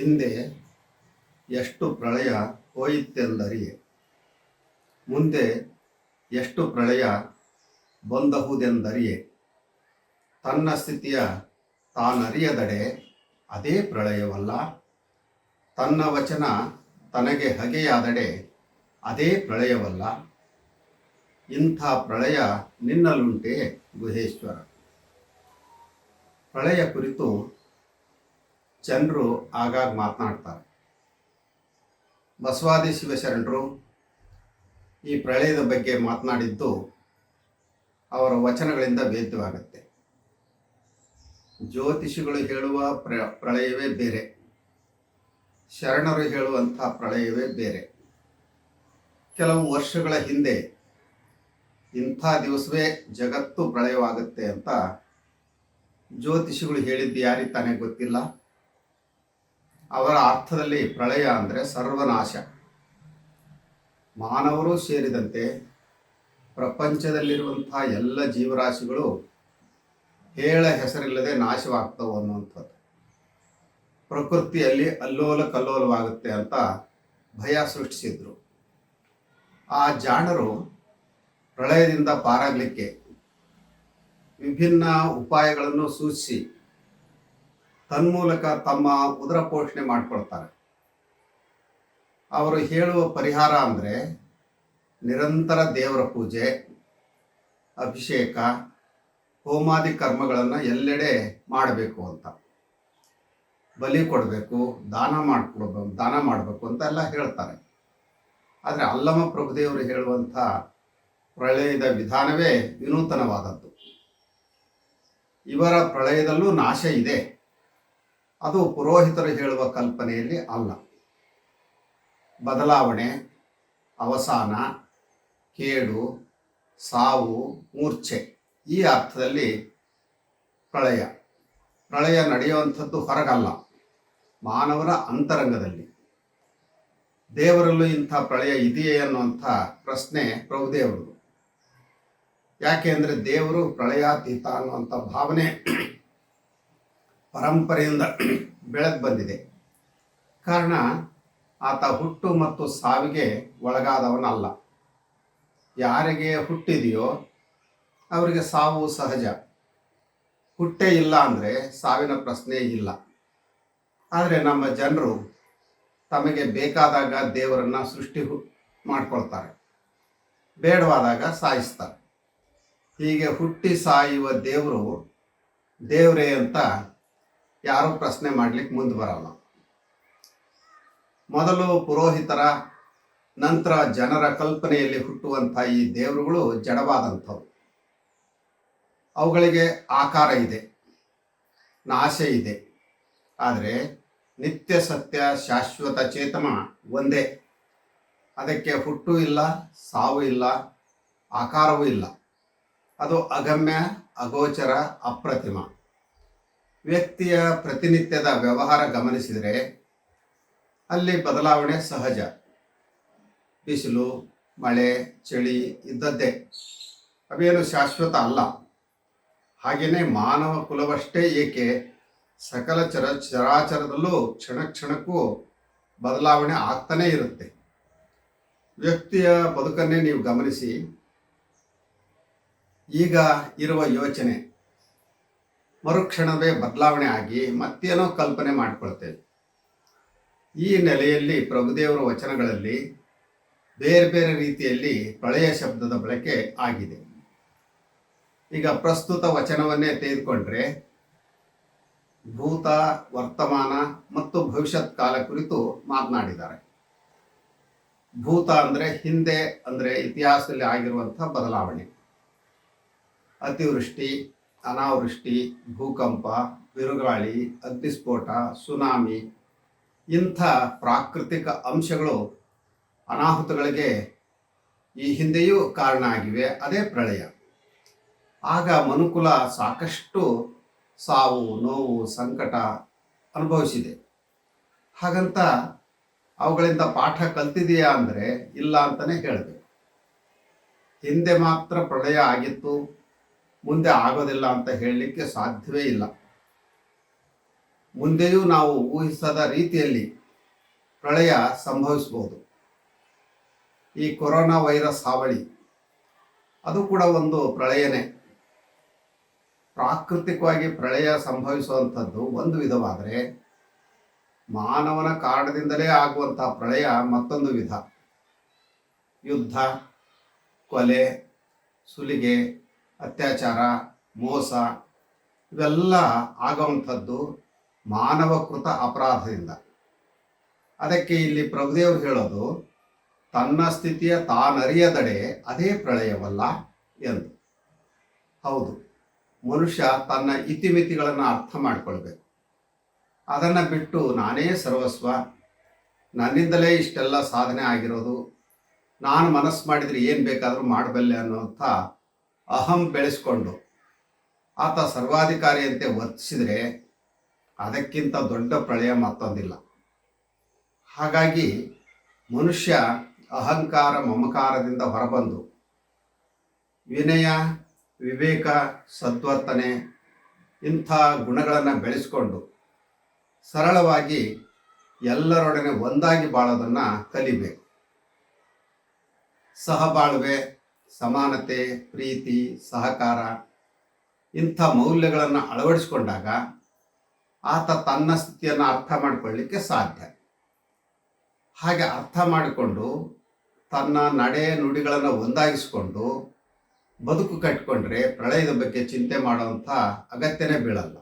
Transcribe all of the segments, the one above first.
ಹಿಂದೆ ಎಷ್ಟು ಪ್ರಳಯ ಹೋಯಿತೆಂದರೆ ಮುಂದೆ ಎಷ್ಟು ಪ್ರಳಯ ಬಂದಹುದೆಂದರಿಯೇ ತನ್ನ ಸ್ಥಿತಿಯ ತಾನರಿಯದಡೆ ಅದೇ ಪ್ರಳಯವಲ್ಲ. ತನ್ನ ವಚನ ತನಗೆ ಹಗೆಯಾದಡೆ ಅದೇ ಪ್ರಳಯವಲ್ಲ. ಇಂಥ ಪ್ರಳಯ ನಿನ್ನಲುಂಟೆ ಗುಹೇಶ್ವರ. ಪ್ರಳಯ ಕುರಿತು ಜನರು ಆಗಾಗ ಮಾತನಾಡ್ತಾರೆ. ಬಸವಾದಿ ಶಿವಶರಣರು ಈ ಪ್ರಳಯದ ಬಗ್ಗೆ ಮಾತನಾಡಿದ್ದು ಅವರ ವಚನಗಳಿಂದ ವೇದ್ಯವಾಗುತ್ತೆ ಜ್ಯೋತಿಷಿಗಳು ಹೇಳುವ ಪ್ರ, ಪ್ರಳಯವೇ ಬೇರೆ. ಶರಣರು ಹೇಳುವಂಥ ಪ್ರಳಯವೇ ಬೇರೆ. ಕೆಲವು ವರ್ಷಗಳ ಹಿಂದೆ ಇಂಥ ದಿವಸವೇ ಜಗತ್ತು ಪ್ರಳಯವಾಗುತ್ತೆ ಅಂತ ಜ್ಯೋತಿಷಿಗಳು ಹೇಳಿದ್ದು ಯಾರಿಗೆ ತಾನೇ ಗೊತ್ತಿಲ್ಲ. ಅವರ ಅರ್ಥದಲ್ಲಿ ಪ್ರಳಯ ಅಂದರೆ ಸರ್ವನಾಶ. ಮಾನವರು ಸೇರಿದಂತೆ ಪ್ರಪಂಚದಲ್ಲಿರುವಂತಹ ಎಲ್ಲ ಜೀವರಾಶಿಗಳು ಹೇಳ ಹೆಸರಿಲ್ಲದೆ ನಾಶವಾಗ್ತವೆ ಅನ್ನುವಂಥದ್ದು. ಪ್ರಕೃತಿಯಲ್ಲಿ ಅಲ್ಲೋಲ ಕಲ್ಲೋಲವಾಗುತ್ತೆ ಅಂತ ಭಯ ಸೃಷ್ಟಿಸಿದ್ರು. ಆ ಜಾಣರು ಪ್ರಳಯದಿಂದ ಪಾರಾಗಲಿಕ್ಕೆ ವಿಭಿನ್ನ ಉಪಾಯಗಳನ್ನು ಸೂಚಿಸಿ ತನ್ಮೂಲಕ ತಮ್ಮ ಉದರ ಪೋಷಣೆ ಮಾಡಿಕೊಳ್ತಾರೆ. ಅವರು ಹೇಳುವ ಪರಿಹಾರ ಅಂದರೆ ನಿರಂತರ ದೇವರ ಪೂಜೆ, ಅಭಿಷೇಕ, ಹೋಮಾದಿ ಕರ್ಮಗಳನ್ನು ಎಲ್ಲೆಡೆ ಮಾಡಬೇಕು ಅಂತ. ಬಲಿ ಕೊಡಬೇಕು, ದಾನ ಮಾಡಿಕೊಡ್ಬೇಕು ದಾನ ಮಾಡಬೇಕು ಅಂತ ಎಲ್ಲ ಹೇಳ್ತಾರೆ. ಆದರೆ ಅಲ್ಲಮ ಪ್ರಭುದೇವರು ಹೇಳುವಂಥ ಪ್ರಳಯದ ವಿಧಾನವೇ ವಿನೂತನವಾದದ್ದು. ಇವರ ಪ್ರಳಯದಲ್ಲೂ ನಾಶ ಇದೆ. ಅದು ಪುರೋಹಿತರು ಹೇಳುವ ಕಲ್ಪನೆಯಲ್ಲಿ ಅಲ್ಲ. ಬದಲಾವಣೆ, ಅವಸಾನ, ಕೇಡು, ಸಾವು, ಮೂರ್ಛೆ ಈ ಅರ್ಥದಲ್ಲಿ ಪ್ರಳಯ. ಪ್ರಳಯ ನಡೆಯುವಂಥದ್ದು ಹೊರಗಲ್ಲ. ಮಾನವರ ಅಂತರಂಗದಲ್ಲಿ. ದೇವರಲ್ಲೂ ಇಂಥ ಪ್ರಳಯ ಇದೆಯೇ ಅನ್ನುವಂಥ ಪ್ರಶ್ನೆ ಪ್ರಭುದೇವರು ಯಾಕೆ ಅಂದರೆ ದೇವರು ಪ್ರಳಯಾತೀತ ಅನ್ನುವಂಥ ಭಾವನೆ ಪರಂಪರೆಯಿಂದ ಬೆಳೆದು ಬಂದಿದೆ. ಕಾರಣ, ಆತ ಹುಟ್ಟು ಮತ್ತು ಸಾವಿಗೆ ಒಳಗಾದವನಲ್ಲ. ಯಾರಿಗೆ ಹುಟ್ಟಿದೆಯೋ ಅವರಿಗೆ ಸಾವು ಸಹಜ. ಹುಟ್ಟೇ ಇಲ್ಲ ಅಂದರೆ ಸಾವಿನ ಪ್ರಶ್ನೆ ಇಲ್ಲ. ಆದರೆ ನಮ್ಮ ಜನರು ತಮಗೆ ಬೇಕಾದಾಗ ದೇವರನ್ನು ಸೃಷ್ಟಿ ಮಾಡ್ಕೊಳ್ತಾರೆ. ಬೇಡವಾದಾಗ ಸಾಯಿಸ್ತಾರೆ. ಹೀಗೆ ಹುಟ್ಟಿ ಸಾಯುವ ದೇವರು ದೇವರೇ ಅಂತ ಯಾರೂ ಪ್ರಶ್ನೆ ಮಾಡಲಿಕ್ಕೆ ಮುಂದೆ ಬರಲ್ಲ. ಮೊದಲು ಪುರೋಹಿತರ, ನಂತರ ಜನರ ಕಲ್ಪನೆಯಲ್ಲಿ ಹುಟ್ಟುವಂಥ ಈ ದೇವರುಗಳು ಜಡವಾದಂಥವು. ಅವುಗಳಿಗೆ ಆಕಾರ ಇದೆ, ನಾಶೆ ಇದೆ. ಆದರೆ ನಿತ್ಯ ಸತ್ಯ, ಶಾಶ್ವತ ಚೇತನ ಒಂದೇ. ಅದಕ್ಕೆ ಹುಟ್ಟು ಇಲ್ಲ, ಸಾವು ಇಲ್ಲ, ಆಕಾರವೂ ಇಲ್ಲ. ಅದು ಅಗಮ್ಯ, ಅಗೋಚರ, ಅಪ್ರತಿಮ. ವ್ಯಕ್ತಿಯ ಪ್ರತಿನಿತ್ಯದ ವ್ಯವಹಾರ ಗಮನಿಸಿದರೆ ಅಲ್ಲಿ ಬದಲಾವಣೆ ಸಹಜ. ಬಿಸಿಲು, ಮಳೆ, ಚಳಿ ಇದ್ದದ್ದೇ. ಅವೇನು ಶಾಶ್ವತ ಅಲ್ಲ. ಹಾಗೆಯೇ ಮಾನವ ಕುಲವಷ್ಟೇ ಏಕೆ ಸಕಲ ಚರ ಚರಾಚರದಲ್ಲೂ ಕ್ಷಣ ಕ್ಷಣಕ್ಕೂ ಬದಲಾವಣೆ ಆಗ್ತಾನೇ ಇರುತ್ತೆ. ವ್ಯಕ್ತಿಯ ಬದುಕನ್ನೇ ನೀವು ಗಮನಿಸಿ. ಈಗ ಇರುವ ಯೋಚನೆ. ಮರುಕ್ಷಣವೇ ಬದಲಾವಣೆ ಆಗಿ ಮತ್ತೇನೋ ಕಲ್ಪನೆ ಮಾಡಿಕೊಳ್ತೇವೆ. ಈ ನೆಲೆಯಲ್ಲಿ ಪ್ರಭುದೇವರ ವಚನಗಳಲ್ಲಿ ಬೇರೆ ಬೇರೆ ರೀತಿಯಲ್ಲಿ ಪ್ರಳಯ ಶಬ್ದದ ಬಳಕೆ ಆಗಿದೆ. ಈಗ ಪ್ರಸ್ತುತ ವಚನವನ್ನೇ ತೆಗೆದುಕೊಂಡ್ರೆ ಭೂತ, ವರ್ತಮಾನ ಮತ್ತು ಭವಿಷ್ಯತ್ ಕಾಲ ಕುರಿತು ಮಾತನಾಡಿದ್ದಾರೆ. ಭೂತ ಅಂದರೆ ಹಿಂದೆ ಅಂದರೆ ಇತಿಹಾಸದಲ್ಲಿ ಆಗಿರುವಂಥ ಬದಲಾವಣೆ. ಅತಿವೃಷ್ಟಿ ಅನಾವೃಷ್ಟಿ, ಭೂಕಂಪ, ಬಿರುಗಾಳಿ, ಅಗ್ನಿಸ್ಫೋಟ, ಸುನಾಮಿ ಇಂಥ ಪ್ರಾಕೃತಿಕ ಅಂಶಗಳು ಅನಾಹುತಗಳಿಗೆ ಈ ಹಿಂದೆಯೂ ಕಾರಣ ಆಗಿವೆ. ಅದೇ ಪ್ರಳಯ. ಆಗ ಮನುಕುಲ ಸಾಕಷ್ಟು ಸಾವು, ನೋವು, ಸಂಕಟ ಅನುಭವಿಸಿದೆ. ಹಾಗಂತ ಅವುಗಳಿಂದ ಪಾಠ ಕಲ್ತಿದೆಯಾ ಅಂದರೆ ಇಲ್ಲ ಅಂತಲೇ ಹೇಳಬೇಕು. ಹಿಂದೆ ಮಾತ್ರ ಪ್ರಳಯ ಆಗಿತ್ತು. ಮುಂದೆ ಆಗೋದಿಲ್ಲ ಅಂತ ಹೇಳಲಿಕ್ಕೆ ಸಾಧ್ಯವೇ ಇಲ್ಲ. ಮುಂದೆಯೂ ನಾವು ಊಹಿಸದ ರೀತಿಯಲ್ಲಿ ಪ್ರಳಯ ಸಂಭವಿಸಬಹುದು. ಈ ಕೊರೋನಾ ವೈರಸ್ ಹಾವಳಿ, ಅದು ಕೂಡ ಒಂದು ಪ್ರಳಯನೇ. ಪ್ರಾಕೃತಿಕವಾಗಿ ಪ್ರಳಯ ಸಂಭವಿಸುವಂಥದ್ದು ಒಂದು ವಿಧವಾದರೆ, ಮಾನವನ ಕಾರಣದಿಂದಲೇ ಆಗುವಂತಹ ಪ್ರಳಯ ಮತ್ತೊಂದು ವಿಧ. ಯುದ್ಧ, ಕೊಲೆ, ಸುಲಿಗೆ ಅತ್ಯಾಚಾರ, ಮೋಸ, ಇವೆಲ್ಲ ಆಗುವಂಥದ್ದು ಮಾನವಕೃತ ಅಪರಾಧದಿಂದ. ಅದಕ್ಕೆ ಇಲ್ಲಿ ಪ್ರಭುದೇವರು ಹೇಳೋದು, ತನ್ನ ಸ್ಥಿತಿಯ ತಾನರಿಯದಡೆ ಅದೇ ಪ್ರಳಯವಲ್ಲ ಎಂದು. ಹೌದು, ಮನುಷ್ಯ ತನ್ನ ಇತಿಮಿತಿಗಳನ್ನು ಅರ್ಥ ಮಾಡಿಕೊಳ್ಬೇಕು. ಅದನ್ನು ಬಿಟ್ಟು ನಾನೇ ಸರ್ವಸ್ವ, ನನ್ನಿಂದಲೇ ಇಷ್ಟೆಲ್ಲ ಸಾಧನೆ ಆಗಿರೋದು, ನಾನು ಮನಸ್ಸು ಮಾಡಿದರೆ ಏನು ಬೇಕಾದರೂ ಮಾಡಬಲ್ಲೆ ಅನ್ನುವಂಥ ಅಹಂ ಬೆಳೆಸ್ಕೊಂಡು ಆತ ಸರ್ವಾಧಿಕಾರಿಯಂತೆ ವರ್ತಿಸಿದರೆ ಅದಕ್ಕಿಂತ ದೊಡ್ಡ ಪ್ರಳಯ ಮತ್ತೊಂದಿಲ್ಲ. ಹಾಗಾಗಿ ಮನುಷ್ಯ ಅಹಂಕಾರ ಮಮಕಾರದಿಂದ ಹೊರಬಂದು ವಿನಯ, ವಿವೇಕ, ಸದ್ವರ್ತನೆ ಇಂಥ ಗುಣಗಳನ್ನು ಬೆಳೆಸ್ಕೊಂಡು ಸರಳವಾಗಿ ಎಲ್ಲರೊಡನೆ ಒಂದಾಗಿ ಬಾಳೋದನ್ನು ಕಲಿಬೇಕು. ಸಹಬಾಳ್ವೆ ಸಮಾನತೆ, ಪ್ರೀತಿ, ಸಹಕಾರ ಇಂಥ ಮೌಲ್ಯಗಳನ್ನು ಅಳವಡಿಸಿಕೊಂಡಾಗ ಆತ ತನ್ನ ಸ್ಥಿತಿಯನ್ನು ಅರ್ಥ ಮಾಡಿಕೊಳ್ಳಿಕ್ಕೆ ಸಾಧ್ಯ. ಹಾಗೆ ಅರ್ಥ ಮಾಡಿಕೊಂಡು ತನ್ನ ನಡೆ ನುಡಿಗಳನ್ನು ಒಂದಾಗಿಸಿಕೊಂಡು ಬದುಕು ಕಟ್ಟಿಕೊಂಡ್ರೆ ಪ್ರಳಯದ ಬಗ್ಗೆ ಚಿಂತೆ ಮಾಡುವಂಥ ಅಗತ್ಯನೇ ಬೀಳಲ್ಲ.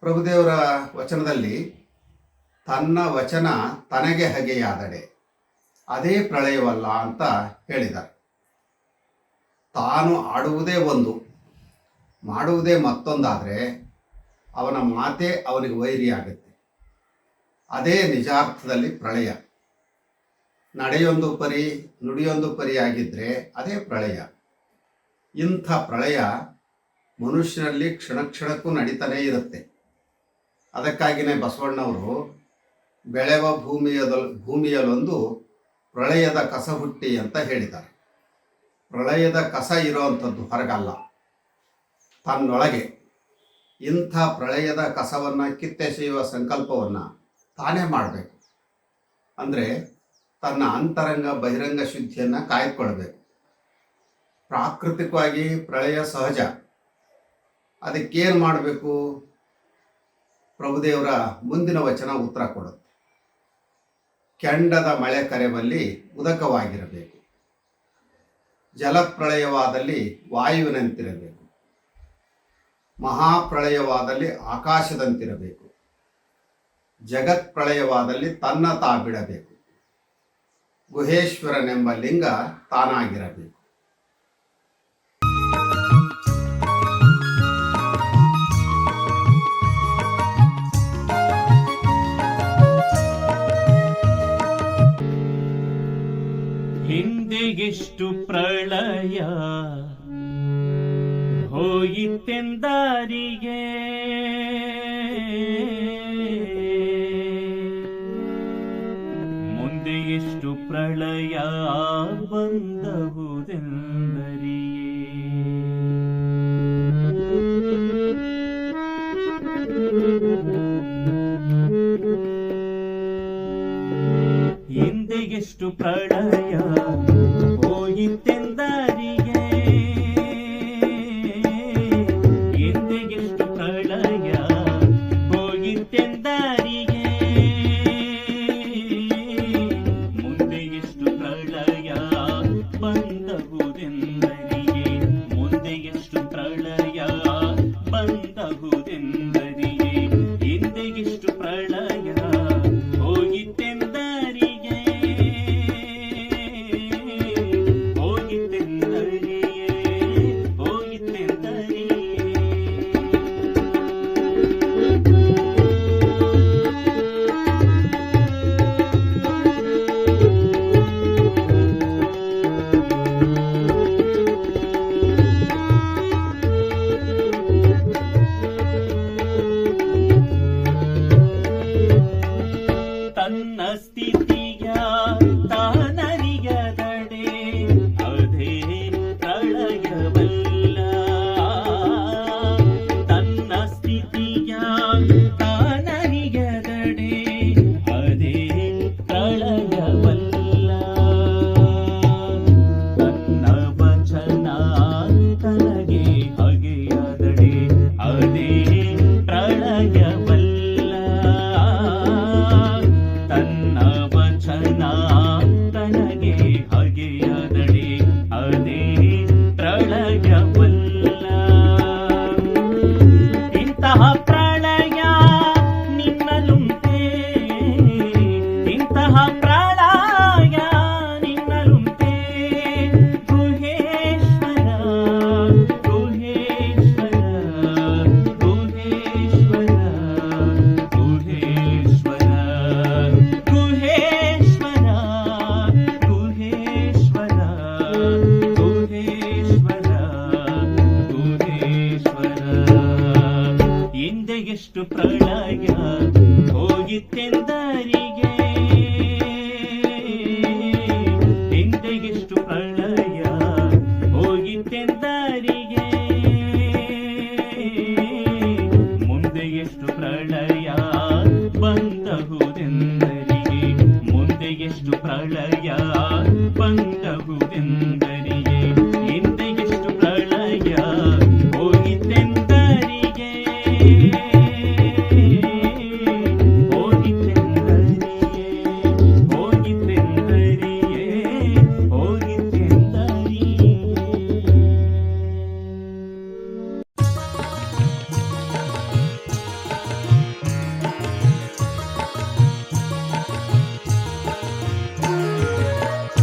ಪ್ರಭುದೇವರ ವಚನದಲ್ಲಿ ತನ್ನ ವಚನ ತನಗೆ ಹಗೆಯಾದಡೆ ಅದೇ ಪ್ರಳಯವಲ್ಲ ಅಂತ ಹೇಳಿದ್ದಾರೆ. ತಾನು ಆಡುವುದೇ ಒಂದು. ಮಾಡುವುದೇ ಮತ್ತೊಂದಾದರೆ ಅವನ ಮಾತೇ ಅವನಿಗೆ ವೈರಿಯಾಗುತ್ತೆ. ಅದೇ ನಿಜಾರ್ಥದಲ್ಲಿ ಪ್ರಳಯ. ನಡೆಯೊಂದು ಪರಿ, ನುಡಿಯೊಂದು ಪರಿ ಆಗಿದ್ದರೆ ಅದೇ ಪ್ರಳಯ. ಇಂಥ ಪ್ರಳಯ ಮನುಷ್ಯನಲ್ಲಿ ಕ್ಷಣ ಕ್ಷಣಕ್ಕೂ ನಡೀತಾನೇ ಇರುತ್ತೆ. ಅದಕ್ಕಾಗಿಯೇ ಬಸವಣ್ಣವರು ಬೆಳೆವ ಭೂಮಿಯದ ಭೂಮಿಯಲ್ಲೊಂದು ಪ್ರಳಯದ ಕಸ ಹುಟ್ಟಿ ಅಂತ ಹೇಳಿದ್ದಾರೆ. ಪ್ರಳಯದ ಕಸ ಇರೋವಂಥದ್ದು ಹೊರಗಲ್ಲ. ತನ್ನೊಳಗೆ ಇಂಥ ಪ್ರಳಯದ ಕಸವನ್ನು ಕಿತ್ತೆಸೆಯುವ ಸಂಕಲ್ಪವನ್ನು ತಾನೇ ಮಾಡಬೇಕು. ಅಂದರೆ ತನ್ನ ಅಂತರಂಗ ಬಹಿರಂಗ ಶುದ್ಧಿಯನ್ನು ಕಾಯ್ದುಕೊಳ್ಬೇಕು. ಪ್ರಾಕೃತಿಕವಾಗಿ ಪ್ರಳಯ ಸಹಜ. ಅದಕ್ಕೇನು ಮಾಡಬೇಕು? ಪ್ರಭುದೇವರ ಮುಂದಿನ ವಚನ ಉತ್ತರ ಕೊಡುತ್ತೆ. ಕೆಂಡದ ಮಳೆ ಕರೆವಲ್ಲಿ ಉದಕವಾಗಿರಬೇಕು. ಜಲಪ್ರಳಯವಾದಲ್ಲಿ ವಾಯುವಿನಂತಿರಬೇಕು. ಮಹಾಪ್ರಳಯವಾದಲ್ಲಿ ಆಕಾಶದಂತಿರಬೇಕು. ಜಗತ್ ಪ್ರಳಯವಾದಲ್ಲಿ ತನ್ನ ತಾ ಬಿಡಬೇಕು ಗುಹೇಶ್ವರನೆಂಬ ಲಿಂಗ ತಾನಾಗಿರಬೇಕು. ಹಿಂದೆಗೆಷ್ಟು ಪ್ರಳಯ ಹೋಯಿತೆಂದಾರಿಗೆ ಮುಂದೆ ಎಷ್ಟು ಪ್ರಳಯ ಬಂದಹುದೆಂದರಿಯೇ ಹಿಂದೆ ಎಷ್ಟು ಪ್ರಳಯ ಜಯ